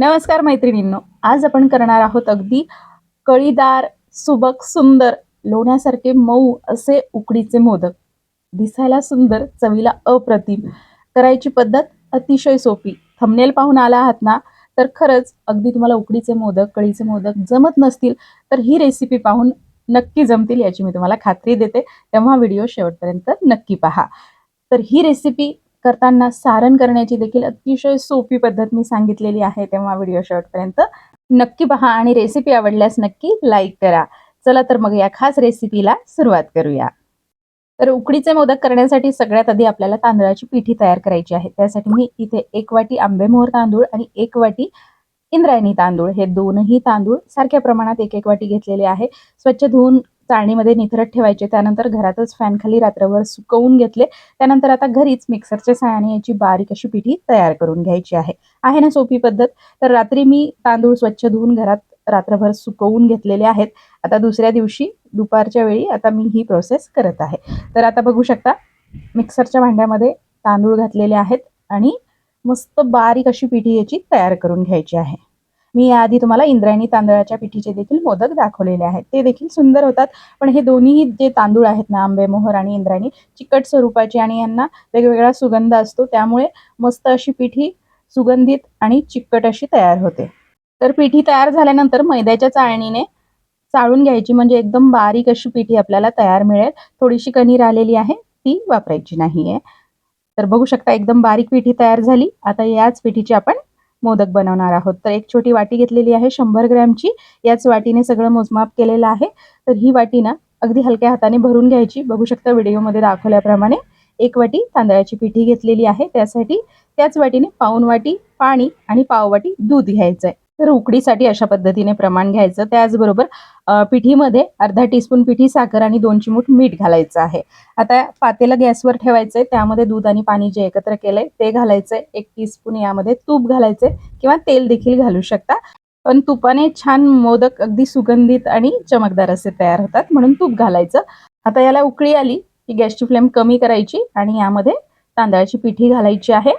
नमस्कार मैत्रिणींनो आज आपण करणार आहोत अगदी कळीदार सुबक सुंदर लोण्यासारखे मऊ असे उकडीचे मोदक. दिसायला सुंदर चवीला अप्रतिम. करायची पद्धत अतिशय सोपी. थंबनेल पाहून आला आहात ना तर खरंच अगदी तुम्हाला उकडीचे मोदक कळीचे मोदक जमत नसतील तर ही रेसिपी पाहून नक्की जमतील याची मी तुम्हाला खात्री देते. तेव्हा व्हिडिओ शेवटपर्यंत नक्की पहा. तर ही रेसिपी करताना सारण करण्याची देखील अतिशय सोपी पद्धत मी सांगितलेली आहे तेव्हा व्हिडिओ शॉर्टपर्यंत नक्की पहा आणि रेसिपी आवडल्यास नक्की लाईक करा. चला तर मग या खास रेसिपीला सुरुवात करूया. तर उकडीचे मोदक करण्यासाठी सगळ्यात आधी आपल्याला तांदळाची पिठी तयार करायची आहे. त्यासाठी मी इथे एक वाटी आंबेमोहर तांदूळ आणि एक वाटी इंद्रायणी तांदूळ. हे दोनही तांदूळ सारख्या प्रमाणात एक एक वाटी घेतलेले आहे. स्वच्छ धुवून चाळणीमध्ये निथरत ठेवायचे. त्यानंतर घरातच फॅन खाली रात्रभर सुकवून घेतले. त्यानंतर आता घरीच मिक्सरच्या सहाय्याने याची बारीक अशी पिठी तयार करून घ्यायची आहे. आहे ना सोपी पद्धत? तर रात्री मी तांदूळ स्वच्छ धुवून घरात रात्रभर सुकवून घेतलेले आहेत. आता दुसऱ्या दिवशी दुपारच्या वेळी आता मी ही प्रोसेस करत आहे. तर आता बघू शकता मिक्सरच्या भांड्यामध्ये तांदूळ घातलेले आहेत आणि मस्त बारीक अशी पिठी याची तयार करून घ्यायची आहे. मी याआधी तुम्हाला इंद्रायणी तांदळाच्या पिठीचे देखील मोदक दाखवलेले आहेत. ते देखील सुंदर होतात पण हे दोन्ही जे तांदूळ आहेत ना आंबे मोहर आणि इंद्रायणी चिकट स्वरूपाचे आणि यांना वेगवेगळा सुगंध असतो त्यामुळे मस्त अशी पिठी सुगंधित आणि चिकट अशी तयार होते. तर पिठी तयार झाल्यानंतर मैद्याच्या चाळणीने चाळून घ्यायची म्हणजे एकदम बारीक अशी पिठी आपल्याला तयार मिळेल. थोडीशी कणी राहिलेली आहे ती वापरायची नाही आहे तर बघू शकता एकदम बारीक पिठी तयार झाली. आता याच पिठीची आपण मोदक बनवणार आहोत. तर एक छोटी वाटी घेतलेली आहे शंभर ग्रॅमची. याच वाटीने सगळं मोजमाप केलेलं आहे. तर ही वाटी ना अगदी हलक्या हाताने भरून घ्यायची. बघू शकता व्हिडिओमध्ये दाखवल्याप्रमाणे एक वाटी तांदळाची पिठी घेतलेली आहे. त्यासाठी त्याच वाटीने पाऊन वाटी पाणी आणि पाववाटी दूध घ्यायचं आहे तर उकडीसाठी अशा पद्धतीने प्रमाण घ्यायचं. त्याचबरोबर पिठीमध्ये अर्धा टीस्पून पिठी साखर आणि दोन चिमूट मीठ घालायचं आहे. आता पातेला गॅसवर ठेवायचंय. त्यामध्ये दूध आणि पाणी जे एकत्र केलंय ते घालायचंय. एक टीस्पून यामध्ये तूप घालायचंय किंवा तेल देखील घालू शकता. पण तुपाने छान मोदक अगदी सुगंधित आणि चमकदार असे तयार होतात. म्हणून तूप घालायचं. आता याला उकळी आली की गॅसची फ्लेम कमी करायची आणि यामध्ये तांदळाची पिठी घालायची आहे.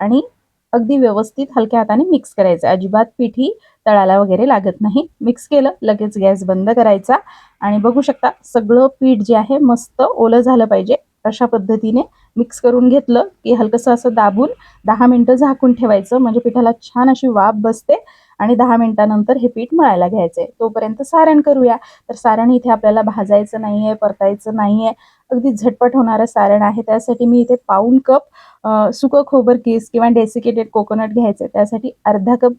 आणि अगदी व्यवस्थित हलक्या हाताने मिक्स करायचं. अजिबात पिठी तळाला वगैरे लागत नाही. मिक्स केलं लगेच गॅस बंद करायचा. आणि बघू शकता सगळं पीठ जे आहे मस्त ओलं झालं पाहिजे. अशा पद्धतीने मिक्स करून घेतलं की हलकंसं असं दाबून दहा मिनटं झाकून ठेवायचं. म्हणजे पिठाला छान अशी वाफ बसते. आणि दहा मिनिटानंतर हे पीठ मळायला घ्यायचं. आहे तोपर्यंत सारण करूया. तर सारण इथे आपल्याला भाजायचं नाही आहे परतायचं नाहीये. अगदी झटपट होणारं सारण आहे. त्यासाठी मी इथे पाऊन कप सुकं खोबर किस किंवा डेसिकेटेड कोकोनट घ्यायचं. त्यासाठी अर्धा कप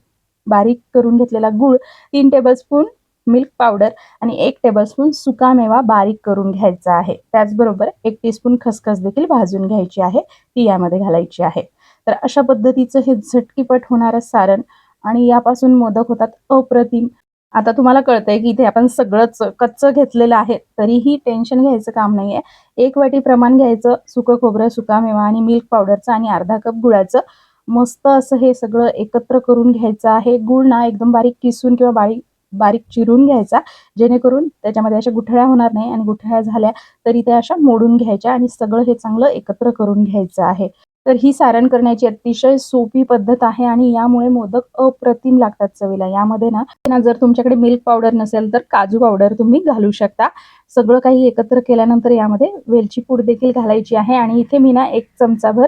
बारीक करून घेतलेला गूळ तीन टेबलस्पून मिल्क पावडर आणि एक टेबलस्पून सुका मेवा बारीक करून घ्यायचा आहे. त्याचबरोबर एक टीस्पून खसखस देखील भाजून घ्यायची आहे. ती यामध्ये घालायची आहे. तर अशा पद्धतीचं हे झटकीपट होणारं सारण आणि यापासून मोदक होतात अप्रतिम. आता तुम्हाला कळतंय की इथे आपण सगळंच कच्चं घेतलेलं आहे तरीही टेन्शन घ्यायचं काम नाहीये. एक वाटी प्रमाण घ्यायचं सुकं खोबरं सुका मेवा आणि मिल्क पावडरचं आणि अर्धा कप गुळाचं. मस्त असं हे सगळं एकत्र करून घ्यायचं आहे. गुळ ना एकदम बारीक किसून किंवा बारीक बारीक चिरून घ्यायचा जेणेकरून त्याच्यामध्ये अशा गुठळ्या होणार नाही आणि गुठळ्या झाल्या तरी त्या अशा मोडून घ्यायच्या आणि सगळं हे चांगलं एकत्र करून घ्यायचं आहे. तर ही सारण करण्याची अतिशय सोपी पद्धत आहे आणि यामुळे मोदक अप्रतिम लागतात चवीला. यामध्ये ना जर तुमच्याकडे मिल्क पावडर नसेल तर काजू पावडर तुम्ही घालू शकता. सगळं काही एकत्र केल्यानंतर यामध्ये वेलची पूड देखील घालायची आहे आणि इथे मी ना एक चमचाभर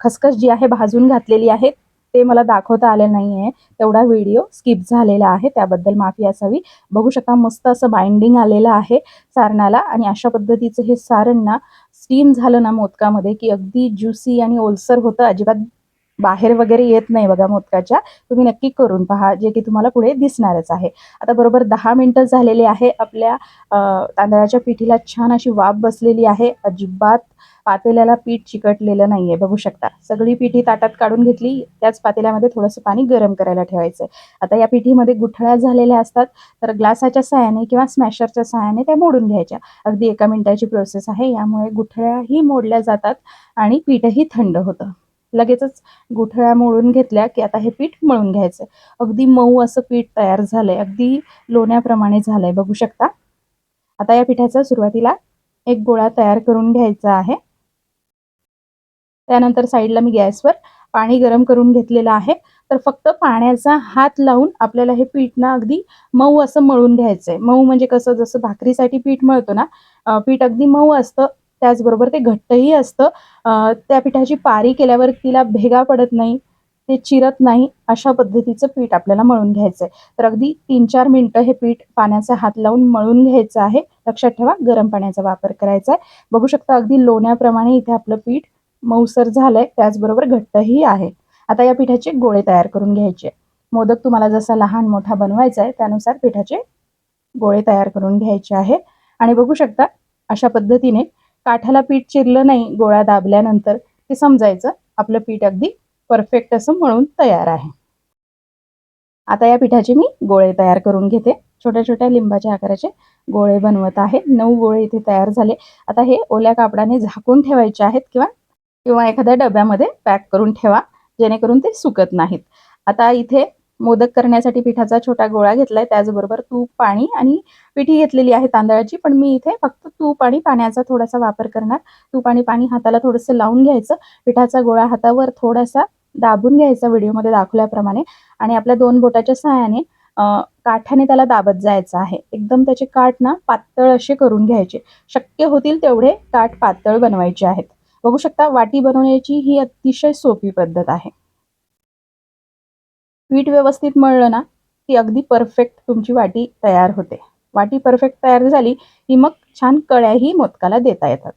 खसखस जी आहे भाजून घातलेली आहे ते मला दाखवता आले नाही आहे तेवढा व्हिडिओ स्किप झालेला आहे त्याबद्दल माफी असावी. बघू शकता मस्त असं बाइंडिंग आलेलं आहे सारणाला आणि अशा पद्धतीचं हे सारण ना स्टीम झालं ना मोदकामध्ये की अगदी ज्युसी आणि ओलसर होतं अजिबात बाहेर वगैरे येत नाही बघा मोदकाच्या. तुम्ही नक्की करून पहा जे की तुम्हाला पुढे दिसणारच आहे. आता बरोबर दहा मिनटं झालेले आहे आपल्या तांदळाच्या पिठीला छान अशी वाफ बसलेली आहे. अजिबात पातेल्याला पीठ चिकटलेलं नाहीये बघू शकता. सगळी पिठी ताटात काढून घेतली त्याच पातेल्यामध्ये थोडंसं पाणी गरम करायला ठेवायचंय. आता या पिठीमध्ये गुठळ्या झालेल्या असतात तर ग्लासाच्या सहाय्याने किंवा स्मॅशरच्या सहाय्याने त्या मोडून घ्यायच्या. अगदी एका मिनिटाची प्रोसेस आहे यामुळे गुठळ्याही मोडल्या जातात आणि पीठही थंड होतं. लगेचच गुठळ्या मोडून घेतल्या की आता हे पीठ मळून घ्यायचंय. अगदी मऊ असं पीठ तयार झालंय अगदी लोण्याप्रमाणे झालंय बघू शकता. आता या पिठाचा सुरुवातीला एक गोळा तयार करून घ्यायचा आहे. त्यानंतर साईडला मी गॅसवर पाणी गरम करून घेतलेलं आहे. तर फक्त पाण्याचा हात लावून आपल्याला हे पीठ ना अगदी मऊ असं मळून घ्यायचंय. मऊ म्हणजे कसं जसं भाकरीसाठी पीठ मळतो ना पीठ अगदी मऊ असतं त्याचबरोबर ते घट्टही असतं. त्या पिठाची पारी केल्यावर तिला भेगा पडत नाही ते चिरत नाही अशा पद्धतीचं पीठ आपल्याला मळून घ्यायचंय. तर अगदी तीन चार मिनटं हे पीठ पाण्याचा हात लावून मळून घ्यायचं आहे. लक्षात ठेवा गरम पाण्याचा वापर करायचा आहे बघू शकता अगदी लोण्याप्रमाणे इथे आपलं पीठ मऊसर झालंय त्याचबरोबर घट्टही आहे. आता या पिठाचे गोळे तयार करून घ्यायचे. मोदक तुम्हाला जसा लहान मोठा बनवायचा आहे त्यानुसार पिठाचे गोळे तयार करून घ्यायचे आहे. आणि बघू शकता अशा पद्धतीने काठाला पीठ चिरलं नाही गोळा दाबल्यानंतर ते समजायचं. आपलं पीठ अगदी परफेक्ट असं म्हणून तयार आहे. आता या पिठाचे मी गोळे तयार करून घेते. छोट्या छोट्या लिंबाच्या आकाराचे गोळे बनवत आहे. नऊ गोळे इथे तयार झाले. आता हे ओल्या कापडाने झाकून ठेवायचे आहेत किंवा किंवा एखाद्या डब्यामध्ये पॅक करून ठेवा जेणेकरून ते सुकत नाहीत. आता इथे मोदक करण्यासाठी पिठाचा छोटा गोळा घेतलाय त्याचबरोबर तूप पाणी आणि पिठी घेतलेली आहे तांदळाची पण मी इथे फक्त तूप आणि पाण्याचा थोडासा वापर करणार. तूप आणि पाणी हाताला थोडंसं लावून घ्यायचं. पिठाचा गोळा हातावर थोडासा दाबून घ्यायचा व्हिडिओमध्ये दाखवल्याप्रमाणे. आणि आपल्या दोन बोटाच्या सहाय्याने काठाने त्याला दाबत जायचं आहे. एकदम त्याचे काठ ना पातळ असे करून घ्यायचे. शक्य होतील तेवढे काठ पातळ बनवायचे आहेत. बघू शकता वाटी बनवण्याची ही अतिशय सोपी पद्धत आहे. पीठ व्यवस्थित मळलं ना की अगदी परफेक्ट तुमची वाटी तयार होते. वाटी परफेक्ट तयार झाली की मग छान कळ्याही मोदकाला देता येतात.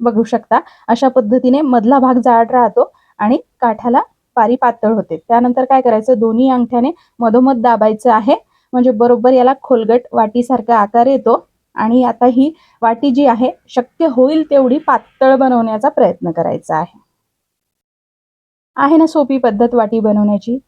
बघू शकता अशा पद्धतीने मधला भाग जाड राहतो आणि काठाला पारी पातळ होते. त्यानंतर काय करायचं दोन्ही अंगठ्याने मधोमध दाबायचं आहे. म्हणजे बरोबर याला खोलगट वाटीसारखा आकार येतो. आणि आता ही वाटी जी आहे शक्य होईल तेवढी पातळ बनवण्याचा प्रयत्न करायचा आहे. आहे ना सोपी पद्धत वाटी बनवण्याची?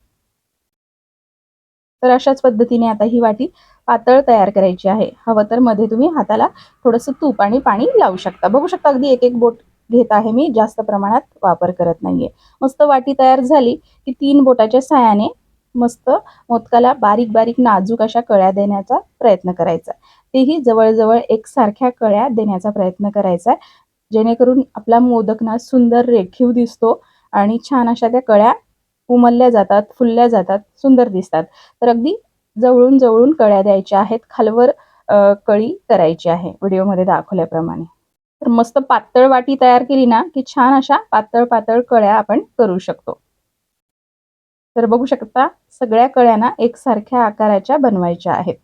तर अशाच पद्धतीने आता ही वाटी पातळ तयार करायची आहे. हवं तर मध्ये तुम्ही हाताला थोडंसं तूप आणि पाणी लावू शकता. बघू शकता अगदी एक एक बोट घेत आहे मी जास्त प्रमाणात वापर करत नाहीये. मस्त वाटी तयार झाली की तीन बोटाच्या साह्याने मस्त मोदकाला बारीक बारीक नाजूक अशा कळ्या देण्याचा प्रयत्न करायचा. तेही जवळजवळ एकसारख्या कळ्या देण्याचा प्रयत्न करायचा जेणेकरून आपला मोदक ना सुंदर रेखीव दिसतो आणि छान अशा त्या कळ्या उमलल्या जातात फुलल्या जातात सुंदर दिसतात. तर अगदी जवळून जवळून कळ्या द्यायच्या आहेत खालवर कळी करायची आहे व्हिडिओमध्ये दाखवल्याप्रमाणे. तर मस्त पातळ वाटी तयार केली ना की छान अशा पातळ पातळ कळ्या आपण करू शकतो. तर बघू शकता सगळ्या कळ्यांना एकसारख्या आकाराच्या बनवायच्या आहेत.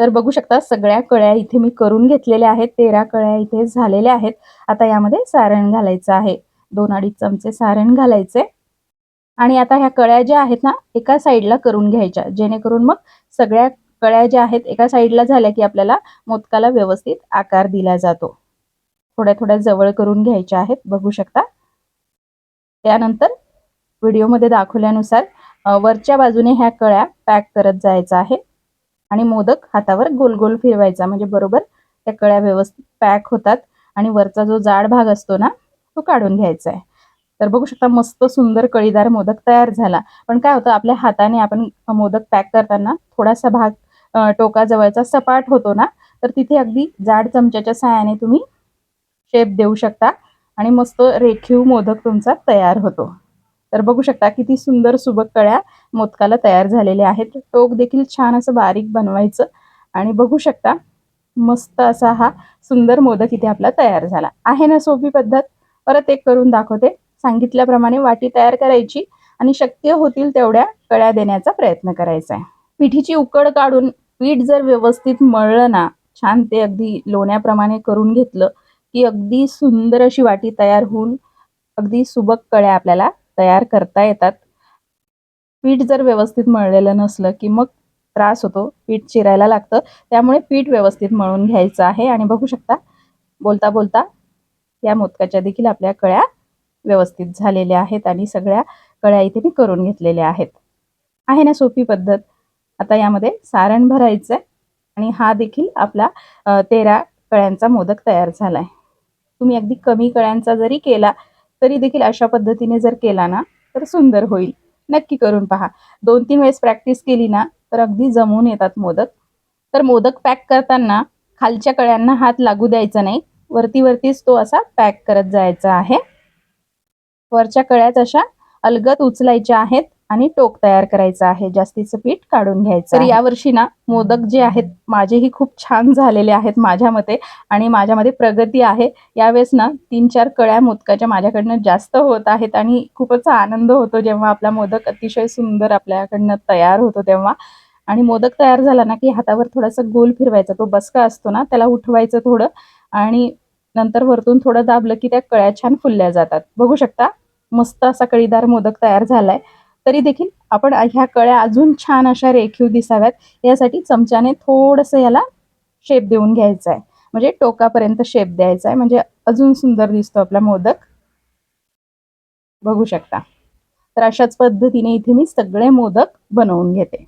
तर बघू शकता सगळ्या कळ्या इथे मी करून घेतलेल्या आहेत तेरा कळ्या इथे झालेल्या आहेत. आता यामध्ये सारण घालायचं आहे. दोन अडीच चमचे सारण घालायचे. आणि आता ह्या कळ्या ज्या आहेत ना एका साईडला करून घ्यायच्या. जेणेकरून मग सगळ्या कळ्या ज्या आहेत एका साईडला झाल्या की आपल्याला मोदकाला व्यवस्थित आकार दिला जातो. थोड्या थोड्या जवळ करून घ्यायच्या आहेत बघू शकता. त्यानंतर व्हिडिओमध्ये दाखवल्यानुसार वरच्या बाजूने ह्या कळ्या पॅक करत जायचं आहे. आणि मोदक हातावर गोल गोल फिरवायचा. म्हणजे बरोबर त्या कळ्या व्यवस्थित पॅक होतात आणि वरचा जो जाड भाग असतो ना तो काढून घ्यायचा आहे तर बघू शकता मस्त सुंदर कळीदार मोदक तयार झाला. पण काय होतं आपल्या हाताने आपण मोदक पॅक करताना थोडासा भाग टोकाजवळचा सपाट होतो ना तर तिथे अगदी जाड चमच्याच्या साहाय्याने तुम्ही शेप देऊ शकता आणि मस्त रेखीव मोदक तुमचा तयार होतो. तर बघू शकता किती सुंदर सुबक कळ्या मोदकाला तयार झालेल्या आहेत. टोक देखील छान असं बारीक बनवायचं. आणि बघू शकता मस्त असा हा सुंदर मोदक इथे आपला तयार झाला. आहे ना सोपी पद्धत? परत एक करून दाखवते. सांगितल्याप्रमाणे वाटी तयार करायची आणि शक्य होतील तेवढ्या कळ्या देण्याचा प्रयत्न करायचा आहे. पिठीची उकड काढून पीठ जर व्यवस्थित मळलं ना छान ते अगदी लोण्याप्रमाणे करून घेतलं की अगदी सुंदर अशी वाटी तयार होऊन अगदी सुबक कळ्या आपल्याला तयार करता येतात. पीठ जर व्यवस्थित मळलेलं नसलं की मग त्रास होतो. पीठ चिरायला लागतं. त्यामुळे पीठ व्यवस्थित मळून घ्यायचं आहे आणि बघू शकता बोलता बोलता या मोदकाच्या देखील आपल्या कळ्या व्यवस्थित झालेल्या आहेत आणि सगळ्या कळ्या इथे मी करून घेतलेल्या आहेत. आहे ना सोपी पद्धत? आता यामध्ये सारण भरायचं आहे आणि हा देखील आपला तेरा कळ्यांचा मोदक तयार झाला आहे तुम्ही अगदी कमी कळ्यांचा जरी केला तरी देखील अशा पद्धतीने जर केला ना तर सुंदर होईल. नक्की करून पहा. दोन तीन वेळेस प्रॅक्टिस केली ना तर अगदी जमून येतात मोदक. तर मोदक पॅक करताना खालच्या कळ्यांना हात लागू द्यायचा नाही. वरती वरतीच तो असा पॅक करत जायचा आहे. वरच्या कळ्यात अशा अलगत उचलायच्या आहेत. आणि टोक तयार करायचं आहे जास्तीचं पीठ काढून घ्यायचं तर यावर्षी ना मोदक जे आहेत माझेही खूप छान झालेले आहेत माझ्या मते आणि माझ्यामध्ये प्रगती आहे. यावेळेस ना तीन चार कळ्या मोदकाच्या माझ्याकडनं जास्त होत आहेत आणि खूपच आनंद होतो जेव्हा आपला मोदक अतिशय सुंदर आपल्याकडनं तयार होतो तेव्हा. आणि मोदक तयार झाला ना की हातावर थोडासा गोल फिरवायचा तो बसका असतो ना त्याला उठवायचं थोडं आणि नंतर वरतून थोडं दाबलं की त्या कळ्या छान फुलल्या जातात. बघू शकता मस्त असा कळीदार मोदक तयार झालाय. तरी देखील आपण ह्या कळ्या अजून छान अशा रेखीव दिसाव्यात. यासाठी चमच्याने थोडंसं याला शेप देऊन घ्यायचा आहे म्हणजे टोकापर्यंत शेप द्यायचा आहे म्हणजे अजून सुंदर दिसतो आपला मोदक. बघू शकता. तर अशाच पद्धतीने इथे मी सगळे मोदक बनवून घेते.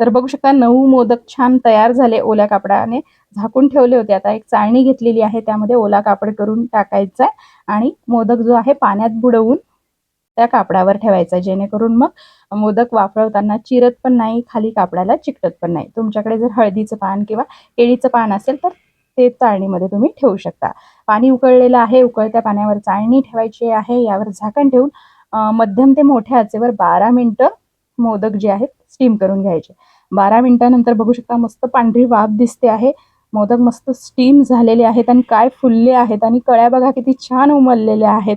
तर बघू शकता नऊ मोदक छान तयार झाले ओल्या कापडाने. झाकून ठेवले होते. आता एक चाळणी घेतलेली आहे. त्यामध्ये ओला कापड करून टाकायचा आहे आणि मोदक जो आहे पाण्यात बुडवून त्या कापडावर ठेवायचा जेणेकरून मग मोदक वाफळवताना चिरत पण नाही खाली कापडाला चिकटत पण नाही. तुमच्याकडे जर हळदीचं पान किंवा केळीचं पान असेल तर ते चाळणीमध्ये तुम्ही ठेवू शकता. पाणी उकळलेलं आहे उकळत्या पाण्यावर चाळणी ठेवायची आहे. यावर झाकण ठेवून मध्यम ते मोठ्या आचेवर बारा मिनटं मोदक जे आहेत स्टीम करून घ्यायचे. बारा मिनिटानंतर बघू शकता मस्त पांढरी वाफ दिसते आहे. मोदक मस्त स्टीम झालेले आहेत आणि काय फुलले आहेत आणि कळ्या बघा किती छान उमललेल्या आहेत.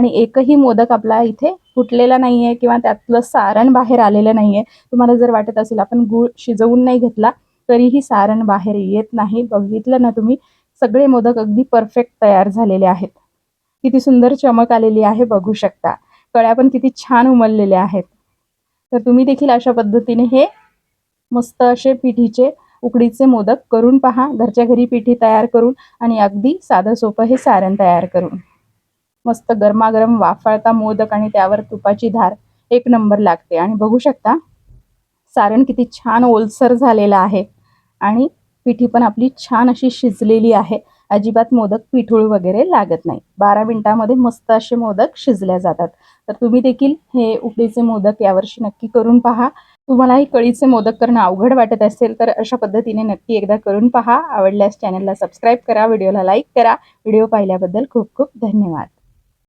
आणि एकही मोदक आपला इथे फुटलेला नाही आहे किंवा त्यातलं सारण बाहेर आलेलं नाही आहे तुम्हाला जर वाटत असेल आपण गूळ शिजवून नाही घेतला तरीही सारण बाहेर येत नाही. बघितलं ना तुम्ही सगळे मोदक अगदी परफेक्ट तयार झालेले आहेत. किती सुंदर चमक आलेली आहे बघू शकता. कळ्या पण किती छान उमललेल्या आहेत. तर तुम्ही देखील अशा पद्धतीने हे मस्त असे पिठीचे उकडीचे मोदक करून पहा. घरच्या घरी पिठी तयार करून आणि अगदी साधं सोपं हे सारण तयार करून. मस्त गरमागरम वाफाळता मोदक आणि त्यावर तुपाची धार एक नंबर लागते. आणि बघू शकता सारण किती छान ओलसर झालेलं आहे. आणि पिठी पण आपली छान अशी शिजलेली आहे. अजिबात मोदक पिठूळ वगैरे लागत नाही. बारा मिनटामध्ये मस्त असे मोदक शिजल्या जातात. तर तुम्ही देखील हे उकडीचे मोदक यावर्षी नक्की करून पहा. तुम्हालाही कळीचे मोदक करणं अवघड वाटत असेल तर अशा पद्धतीने नक्की एकदा करून पहा. आवडल्यास चॅनलला सबस्क्राईब करा व्हिडिओला लाईक करा. व्हिडिओ पाहिल्याबद्दल खूप खूप धन्यवाद.